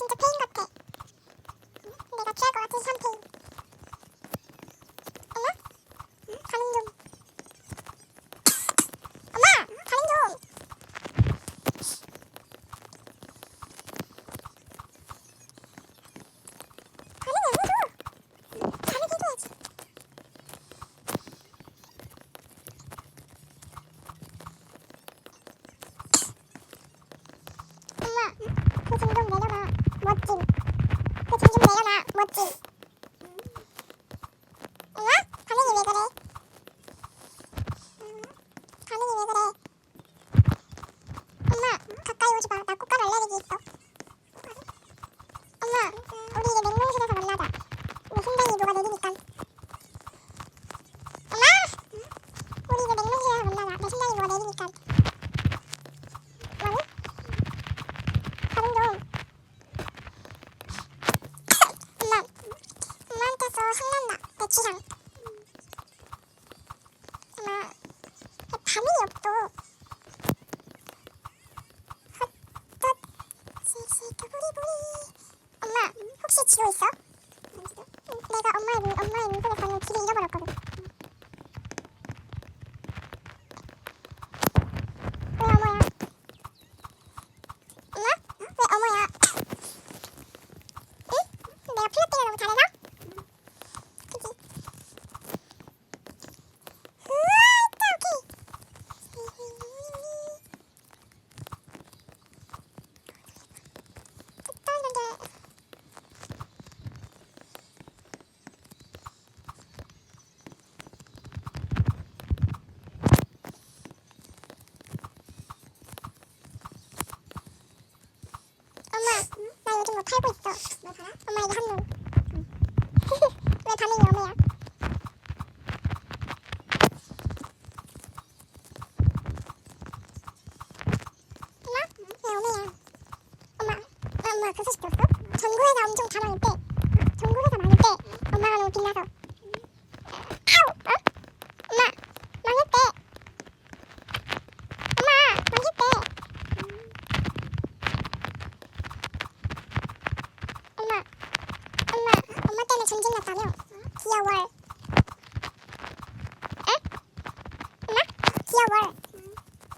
진짜 페인 같아. 내가 취할 것 같은 샴페인. 엄마? 가는 좀. 엄마! 가는 좀. 그 정도 Oops. 취향. 엄마 반응이 없어. 헛헛 씩씩 부리부리. 엄마 혹시 지도 있어? 응, 내가 엄마의 문, 엄마의 문속에 가는 길을 잃어버렸거든. 왜 어머야? 엄마? 왜 어머야? 응? 내가 플라팅을 너무 잘해서? 그치? 우와, 있다, 오케이. 또 있는데. 엄마, 나 요즘 뭐 팔고 있어. 뭐 팔아? 엄마 이거 한눈. 왜 반응이 어머야? 엄마? 왜 어머야? 엄마, 아, 엄마 그 소식 들었어? 전구회사 엄청 전구회사 많을 때 엄마가 너무 빛나서. 아우! 어? 엄마, 망했대. 엄마, 망했대. 엄마, 엄마, 엄마 때문에 전쟁 났다며? 귀여워. 에? 엄마?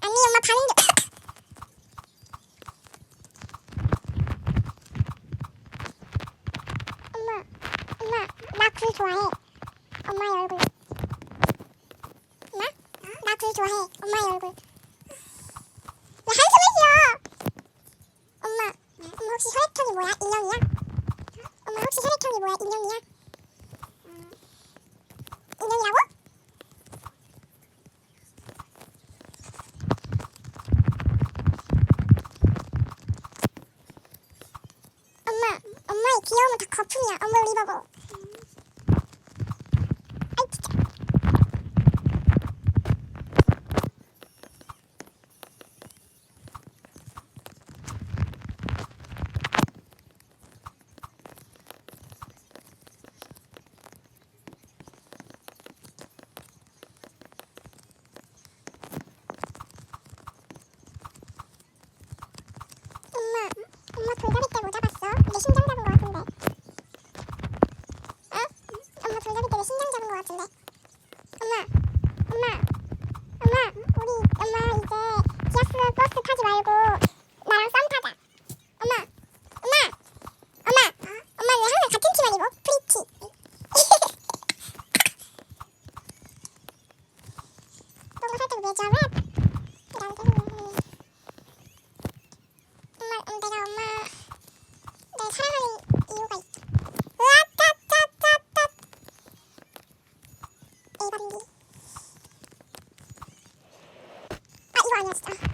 아니, 엄마 반응 좀. 엄마, 엄마, 나굴 좋아해. 엄마의 얼굴. 나? 나굴 좋아해. 엄마의 얼굴. 왜 한숨을 쉬어? 엄마, 엄마 뭐야? 인형이야? 엄마 혹시 혈액형이 뭐야? 인형이야? 인형이라고? 엄마, 엄마의 귀여움은 다 거품이야. 때 뭐? 내 심장 잡은 거 같은데. 어? 엄마 돌잡이 때 내 심장 잡은 거 같은데. 엄마, 엄마, 엄마, 우리 엄마 이제 지하스 버스 타지 말고 나랑 썸 타자. 엄마, 엄마, 엄마, 엄마 왜 항상 같은 티만 입어? 프리티. 똥을 살짝 매점은 이런 데 엄마, 음, 내가 엄마 내 사랑하는 이유가. 에반디. 아 이거 아니야 진짜.